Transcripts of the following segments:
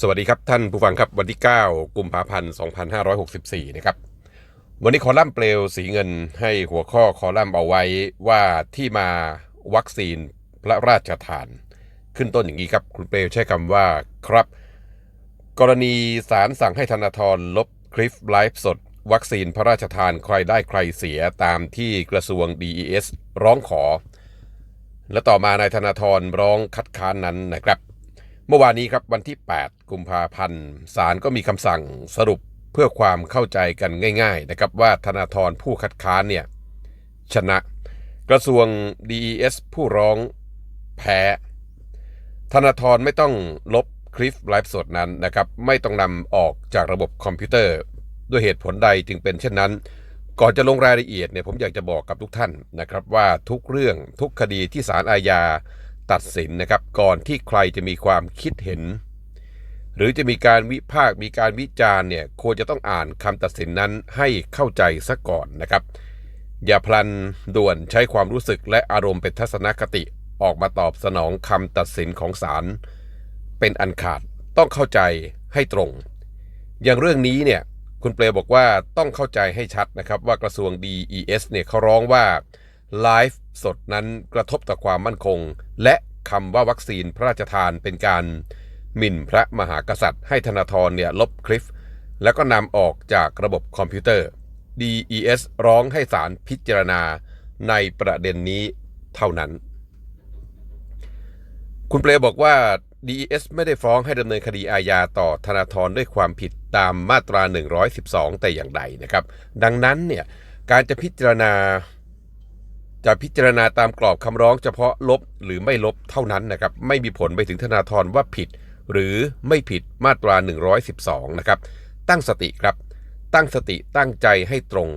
สวัสดีครับท่านผู้ฟังครับวันที่ 9 กุมภาพันธ์ 2564 นะครับ วันนี้คอลัมน์เปลวสีเงินให้หัวข้อคอลัมน์เอาไว้ว่าที่มาวัคซีนพระราชทาน ขึ้นต้นอย่างนี้ครับ คุณเปลวใช้คำว่าครับ กรณีศาลสั่งให้ธนาธรลบคลิปไลฟ์สด วัคซีนพระราชทานใครได้ใครเสียตามที่กระทรวง DES ร้องขอ และต่อมานายธนาธรร้องคัดค้านนั้นนะครับ เมื่อวานนี้ครับวันที่ 8 กุมภาพันธ์ศาลก็มีคำสั่งสรุปเพื่อความเข้าใจกันง่าย ๆ นะครับว่าธนาธรผู้คัดค้านเนี่ยชนะ กระทรวง DES ผู้ร้องแพ้ธนาธรไม่ต้องลบคลิปไลฟ์สดนั้นนะครับไม่ต้องนำออกจากระบบคอมพิวเตอร์ ด้วยเหตุผลใดจึงเป็นเช่นนั้น ก่อนจะลงรายละเอียดเนี่ยผมอยากจะบอกกับทุกท่านนะครับว่าทุกเรื่องทุกคดีที่ศาลอาญา ตัดสินนะครับ ก่อนที่ใครจะมีความคิดเห็น หรือจะมีการวิพากษ์มีการวิจารณ์เนี่ยควรจะต้องอ่านคำตัดสินนั้นให้เข้าใจซะก่อนนะครับ อย่าพลันด่วนใช้ความรู้สึกและอารมณ์เป็นทัศนคติออกมาตอบสนองคำตัดสินของศาลเป็นอันขาดต้องเข้าใจให้ตรง อย่างเรื่องนี้เนี่ยคุณเปลบอกว่าต้องเข้าใจให้ชัดนะครับว่ากระทรวง DES เนี่ยเขาร้องว่า ไลฟ์สดนั้นกระทบต่อความมั่นคง และคำว่าวัคซีนพระราชทานเป็นการหมิ่นพระมหากษัตริย์ ให้ธนาธรเนี่ยลบคลิป แล้วก็นำออกจากระบบคอมพิวเตอร์ DES ร้องให้ศาลพิจารณาในประเด็นนี้เท่านั้น คุณเปลบอกว่า DES ไม่ได้ฟ้องให้ดำเนินคดีอาญาต่อธนาธรด้วยความผิดตามมาตรา 112 แต่อย่างใดนะครับ ดังนั้นเนี่ยการจะพิจารณา จะพิจารณาตามกรอบคำร้องเฉพาะลบหรือไม่ลบเท่านั้นนะครับ ไม่มีผลไปถึงธนาธรว่าผิด หรือไม่ผิดมาตรา 112 นะครับ ตั้งสติครับ ตั้งสติตั้งใจให้ตรง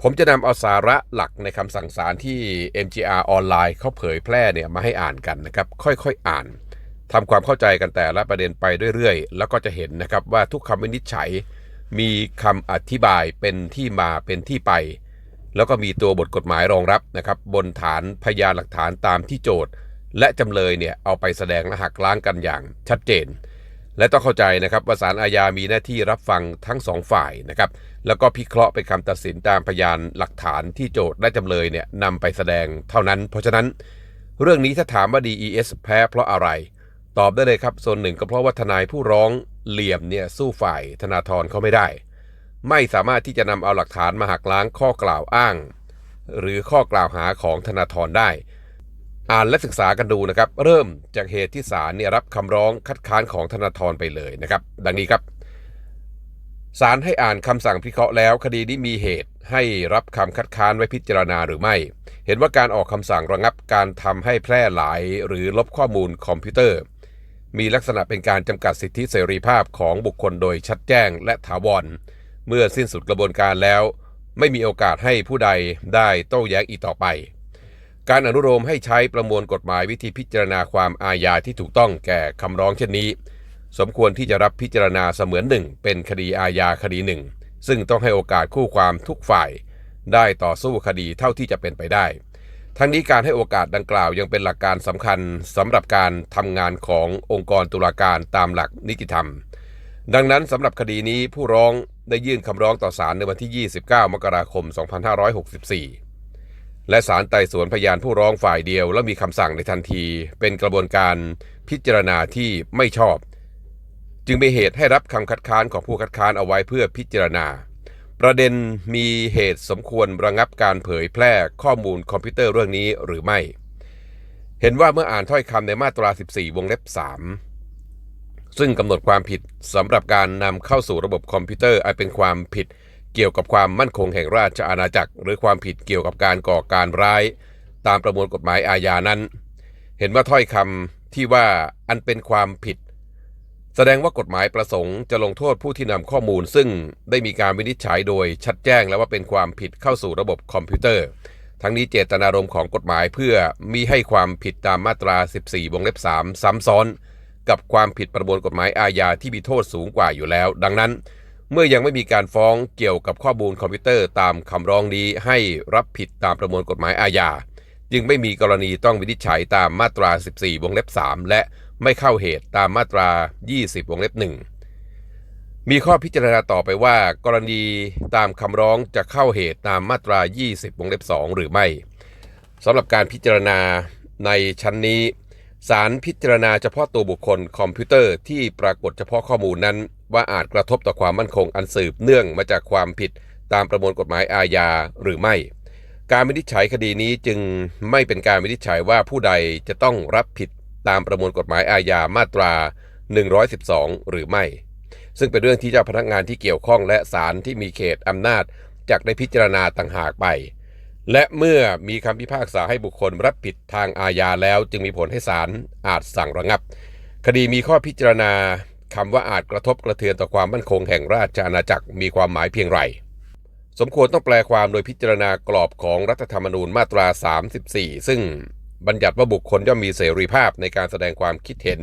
ผมจะนำเอาสาระหลักในคำสั่งศาลที่ MGR ออนไลน์เขาเผยแพร่เนี่ยมาให้อ่านกันนะครับ ค่อยๆอ่านทำความเข้าใจกันแต่ละประเด็นไปเรื่อยๆ แล้วก็จะเห็นนะครับว่าทุกคำวินิจฉัย มีคำอธิบายเป็นที่มาเป็นที่ไป แล้วก็มีตัวบทกฎหมายรองรับนะครับบนฐานพยานหลักฐานตามที่โจทย์ และจำเลยเนี่ยเอาไปแสดงและหักล้างกันอย่างชัดเจน และต้องเข้าใจนะครับว่าศาลอาญามีหน้าที่รับฟังทั้งสองฝ่ายนะครับแล้วก็พิเคราะห์เป็นคำตัดสินตามพยานหลักฐานที่โจทย์และจำเลยเนี่ยนำไปแสดงเท่านั้น เพราะฉะนั้น เรื่องนี้ถ้าถามว่า DES แพ้เพราะอะไร ตอบได้เลยครับส่วนหนึ่งก็เพราะว่าทนายผู้ร้องเหลี่ยมเนี่ยสู้ฝ่ายธนาธรเขาไม่ได้ ไม่สามารถที่จะนำเอาหลักฐานมาหักล้างข้อกล่าวอ้าง หรือข้อกล่าวหาของธนาธรได้ อ่านและศึกษากันดูนะครับ เริ่มจากเหตุที่ศาลเนี่ยรับคำร้องคัดค้านของธนาธรไปเลยนะครับ ดังนี้ครับศาลให้อ่านคำสั่งพิเคราะห์แล้ว คดีนี้มีเหตุให้รับคำคัดค้านไว้พิจารณาหรือไม่ เห็นว่าการออกคำสั่งระงับการทำให้แพร่หลาย หรือลบข้อมูลคอมพิวเตอร์ มีลักษณะเป็นการจำกัดสิทธิเสรีภาพของบุคคลโดยชัดแจ้งและถาวร เมื่อสิ้นสุดกระบวนการแล้ว ไม่มีโอกาสให้ผู้ใดได้โต้แย้งอีกต่อไป การอนุโลมให้ใช้ประมวลกฎหมายวิธีพิจารณาความอาญาที่ถูกต้องแก่คำร้องเช่นนี้ สมควรที่จะรับพิจารณาเสมือนหนึ่ง เป็นคดีอาญาคดีหนึ่ง ซึ่งต้องให้โอกาสคู่ความทุกฝ่าย ได้ต่อสู้คดีเท่าที่จะเป็นไปได้ทั้งนี้การให้โอกาสดังกล่าวยังเป็นหลักการสำคัญสำหรับการทำงานขององค์กรตุลาการตามหลักนิติธรรม ดังนั้นสำหรับคดีนี้ผู้ร้อง ได้ยื่นคำร้องต่อศาลในวันที่ 29 มกราคม 2564 และศาลไต่สวนพยานผู้ร้องฝ่ายเดียว และมีคำสั่งในทันที เป็นกระบวนการพิจารณาที่ไม่ชอบ จึงมีเหตุให้รับคำคัดค้านของผู้คัดค้านเอาไว้เพื่อพิจารณา ประเด็นมีเหตุสมควรระงับการเผยแพร่ข้อมูลคอมพิวเตอร์เรื่องนี้หรือไม่ เห็นว่าเมื่ออ่านถ้อยคำในมาตรา 14 วงเล็บ 3 ซึ่งกำหนดความผิดสำหรับการนำเข้าสู่ระบบคอมพิวเตอร์อันเป็นความผิดเกี่ยวกับความมั่นคงแห่งราชอาณาจักร หรือความผิดเกี่ยวกับการก่อการร้าย ตามประมวลกฎหมายอาญานั้น เห็นว่าถ้อยคำที่ว่าอันเป็นความผิด แสดงว่ากฎหมายประสงค์จะลงโทษผู้ที่นำข้อมูล ซึ่งได้มีการวินิจฉัยโดยชัดแจ้งแล้วว่าเป็นความผิดเข้าสู่ระบบคอมพิวเตอร์ ทั้งนี้เจตนารมณ์ของกฎหมายเพื่อมิให้ความผิดตามมาตรา 14 วงเล็บ 3 ซ้ำซ้อน กับความผิดประมวลกฎหมายอาญาที่มีโทษสูงกว่าอยู่แล้ว ดังนั้น เมื่อยังไม่มีการฟ้องเกี่ยวกับข้อมูลคอมพิวเตอร์ตามคำร้องนี้ให้รับผิดตามประมวลกฎหมายอาญาจึงไม่มีกรณีต้องวินิจฉัยตามมาตรา 14 วงเล็บ 3 และไม่เข้าเหตุตามมาตรา 20 วงเล็บหนึ่งมีข้อพิจารณาต่อไปว่า กรณีตามคำร้องจะเข้าเหตุตามมาตรา 20 วงเล็บ 2 หรือไม่สำหรับการพิจารณาในชั้นนี้ ศาลพิจารณาเฉพาะตัวบุคคลคอมพิวเตอร์ที่ปรากฏเฉพาะข้อมูลนั้น ว่าอาจกระทบต่อความมั่นคงอันสืบเนื่องมาจากความผิดตามประมวลกฎหมายอาญาหรือไม่ การวินิจฉัยคดีนี้จึงไม่เป็นการวินิจฉัยว่าผู้ใดจะต้องรับผิดตามประมวลกฎหมายอาญามาตรา 112 หรือไม่ ซึ่งเป็นเรื่องที่เจ้าพนักงานที่เกี่ยวข้องและศาลที่มีเขตอำนาจจากได้พิจารณาต่างหากไป และเมื่อมีคำพิพากษาให้บุคคลรับผิดทางอาญาแล้ว จึงมีผลให้ศาลอาจสั่งระงับ คดีมีข้อพิจารณาคำว่าอาจกระทบกระเทือนต่อความมั่นคงแห่งราชอาณาจักรมีความหมายเพียงไร สมควรต้องแปลความโดยพิจารณากรอบของรัฐธรรมนูญมาตรา 34 ซึ่งบัญญัติว่าบุคคลย่อมมีเสรีภาพในการแสดงความคิดเห็น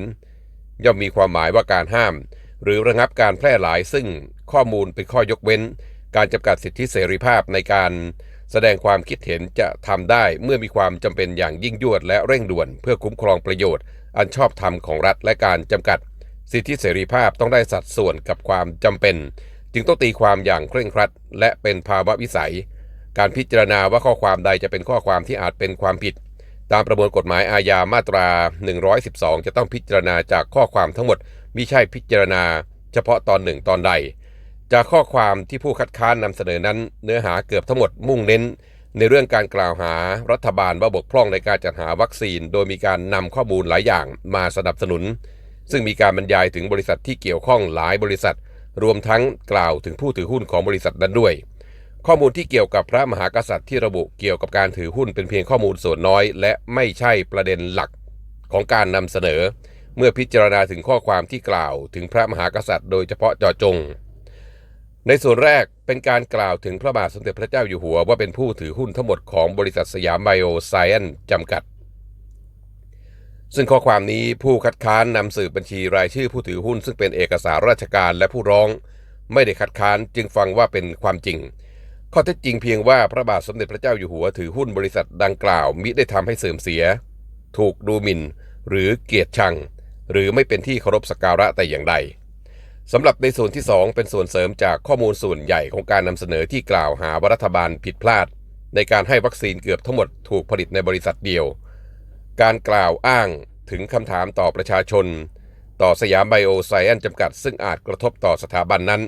ย่อมมีความหมายว่าการห้าม หรือระงับการแพร่หลายซึ่งข้อมูลเป็นข้อยกเว้น การจำกัดสิทธิเสรีภาพในการ แสดงความคิดเห็นจะทำได้เมื่อมีความจำเป็นอย่างยิ่งยวดและเร่งด่วน เพื่อคุ้มครองประโยชน์ อันชอบธรรมของรัฐและการจำกัด สิทธิเสรีภาพต้องได้สัดส่วนกับความจำเป็น จึงต้องตีความอย่างเคร่งครัด และเป็นภาวะวิสัย การพิจารณาว่าข้อความใดจะเป็นข้อความที่อาจเป็นความผิด ตามประมวลกฎหมายอาญามาตรา 112 จะต้องพิจารณาจากข้อความทั้งหมดมิใช่พิจารณา เฉพาะตอนหนึ่งตอนใด จากข้อความที่ผู้คัดค้านนำเสนอนั้น เนื้อหาเกือบทั้งหมดมุ่งเน้น ในเรื่องการกล่าวหารัฐบาลว่าบกพร่องในการจัดหาวัคซีน โดยมีการนำข้อมูลหลายอย่างมาสนับสนุน ซึ่งมีการบรรยายถึงบริษัทที่เกี่ยวข้องหลายบริษัท รวมทั้งกล่าวถึงผู้ถือหุ้นของบริษัทนั้นด้วย ข้อมูลที่เกี่ยวกับพระมหากษัตริย์ที่ระบุเกี่ยวกับการถือหุ้นเป็นเพียงข้อมูลส่วนน้อย และไม่ใช่ประเด็นหลักของการนำเสนอ เมื่อพิจารณาถึงข้อความที่กล่าวถึงพระมหากษัตริย์ โดยเฉพาะเจาะจง ในส่วนแรกเป็นการกล่าวถึงพระบาทสมเด็จพระเจ้าอยู่หัวว่าเป็นผู้ถือหุ้นทั้งหมดของบริษัทสยามไบโอไซเอนจำกัด ซึ่งข้อความนี้ผู้คัดค้านนำสืบบัญชีรายชื่อผู้ถือหุ้น ซึ่งเป็นเอกสารราชการและผู้ร้อง ไม่ได้คัดค้านจึงฟังว่าเป็นความจริง ข้อเท็จจริงเพียงว่าพระบาทสมเด็จพระเจ้าอยู่หัวถือหุ้นบริษัทดังกล่าวมิได้ทำให้เสื่อมเสีย ถูกดูหมิ่น หรือเกียรติชัง หรือไม่เป็นที่เคารพสักการะแต่อย่างใด สำหรับในส่วนที่ 2 เป็นส่วนเสริมจากข้อมูลส่วนใหญ่ของการนำเสนอที่กล่าวหาว่ารัฐบาลผิดพลาด ในการให้วัคซีนเกือบทั้งหมดถูกผลิตในบริษัทเดียว การกล่าวอ้างถึงคำถามต่อประชาชน ต่อสยามไบโอไซแอนจำกัด ซึ่งอาจกระทบต่อสถาบันนั้น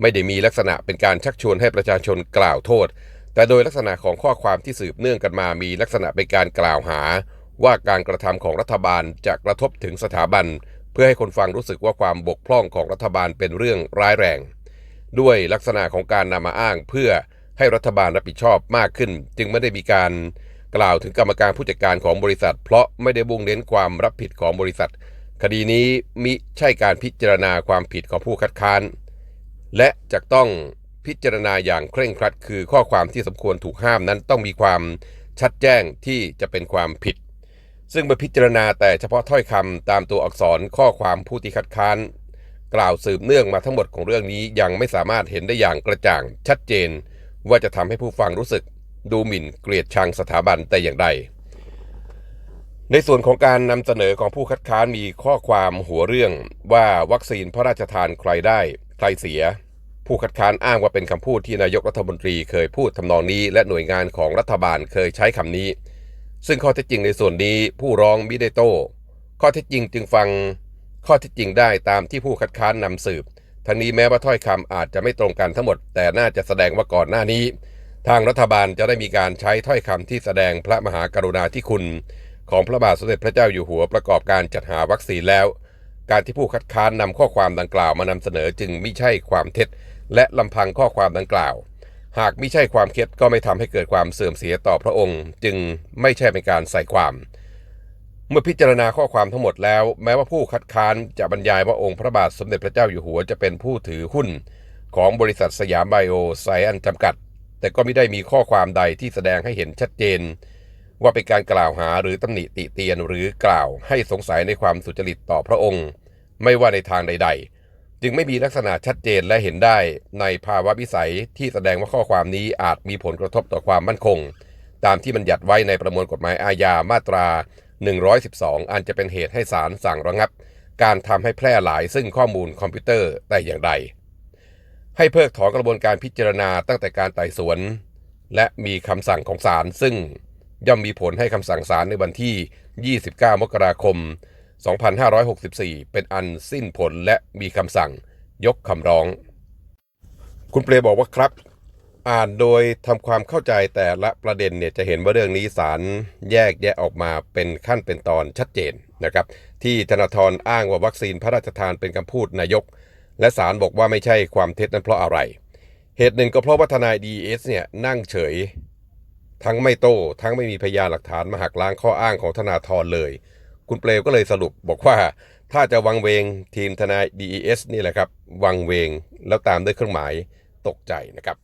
ไม่ได้มีลักษณะเป็นการชักชวนให้ประชาชนกล่าวโทษ แต่โดยลักษณะของข้อความที่สืบเนื่องกันมามีลักษณะเป็นการกล่าวหา ว่าการกระทำของรัฐบาลจะกระทบถึงสถาบัน เพื่อให้คนฟังรู้สึกว่าความบกพร่องของรัฐบาลเป็นเรื่องร้ายแรง ด้วยลักษณะของการนำมาอ้างเพื่อให้รัฐบาลรับผิดชอบมากขึ้น จึงไม่ได้มีการกล่าวถึงกรรมการผู้จัดการของบริษัท เพราะไม่ได้บุ่งเน้นความรับผิดของบริษัท คดีนี้มิใช่การพิจารณาความผิดของผู้คัดค้าน และจะต้องพิจารณาอย่างเคร่งครัด คือข้อความที่สมควรถูกห้ามนั้นต้องมีความชัดแจ้งที่จะเป็นความผิด ซึ่งเมื่อพิจารณาแต่เฉพาะถ้อยคำตามตัวอักษรข้อความผู้ที่คัดค้าน กล่าวสืบเนื่องมาทั้งหมดของเรื่องนี้ยังไม่สามารถเห็นได้อย่างกระจ่าง ชัดเจน ว่าจะทำให้ผู้ฟังรู้สึก ดูหมิ่นเกลียดชังสถาบันแต่อย่างใดในส่วนของการนำเสนอของผู้คัดค้านมีข้อความหัวเรื่องว่าวัคซีนพระราชทานใครได้ ใครเสีย ผู้คัดค้านอ้างว่าเป็นคำพูดที่นายกรัฐมนตรีเคยพูดทำนองนี้ และหน่วยงานของรัฐบาลเคยใช้คำนี้ ซึ่งข้อเท็จจริงในส่วนนี้ผู้ร้องมิได้โต้ข้อเท็จจริงจึงฟังข้อเท็จจริงได้ตามที่ผู้คัดค้านนำสืบ ทั้งนี้แม้ว่าถ้อยคำอาจจะไม่ตรงกันทั้งหมด แต่น่าจะแสดงว่าก่อนหน้านี้ ทางรัฐบาลจะได้มีการใช้ถ้อยคำที่แสดงพระมหากรุณาธิคุณ ของพระบาทสมเด็จพระเจ้าอยู่หัวประกอบการจัดหาวัคซีนแล้ว การที่ผู้คัดค้านนำข้อความดังกล่าวมานำเสนอจึงไม่ใช่ความเท็จ และลำพังข้อความดังกล่าว หากไม่ใช่ความเท็จก็ไม่ทำให้เกิดความเสื่อมเสียต่อพระองค์ จึงไม่ใช่เป็นการใส่ความ เมื่อพิจารณาข้อความทั้งหมดแล้ว แม้ว่าผู้คัดค้านจะบรรยายว่าองค์พระบาทสมเด็จพระเจ้าอยู่หัวจะเป็นผู้ถือหุ้น ของบริษัทสยามไบโอไซแอนจำกัด แต่ก็ไม่ได้มีข้อความใดที่แสดงให้เห็นชัดเจน ว่าเป็นการกล่าวหาหรือตำหนิติเตียนหรือกล่าวให้สงสัยในความสุจริตต่อพระองค์ ไม่ว่าในทางใด ๆ จึงไม่มีลักษณะชัดเจนและเห็นได้ในภาวะวิสัยที่แสดงว่าข้อความนี้อาจมีผลกระทบต่อความมั่นคง ตามที่บัญญัติไว้ในประมวลกฎหมายอาญามาตรา 112 อันจะเป็นเหตุให้ศาลสั่งระงับ การทำให้แพร่หลายซึ่งข้อมูลคอมพิวเตอร์แต่อย่างใด ให้เพิกถอนกระบวนการพิจารณาตั้งแต่การไต่สวน และมีคำสั่งของศาลซึ่งย่อมมีผลให้คำสั่งศาลในวันที่ 29 มกราคม 2564 เป็นอันสิ้นผลและมีคำสั่งยกคำร้อง คุณเปรบอกว่าครับ อ่านโดยทำความเข้าใจแต่ละประเด็นเนี่ยจะเห็นว่าเรื่องนี้ศาลแยกแยะออกมาเป็นขั้นเป็นตอนชัดเจนนะครับ ที่ธนาธรอ้างว่าวัคซีนพระราชทานเป็นคำพูดนายก และศาลบอกว่าไม่ใช่ความเท็จนั้นเพราะอะไร เหตุหนึ่งก็เพราะว่าทนายดีเอสเนี่ยนั่งเฉย ทั้งไม่โต้ทั้งไม่มีพยานหลักฐานมาหักล้างข้ออ้างของธนาธรเลย คุณเปลวก็เลยสรุปบอกว่า ถ้าจะวังเวงทีมทนาย DES นี่แหละครับ วังเวงแล้วตามด้วยเครื่องหมายตกใจนะครับ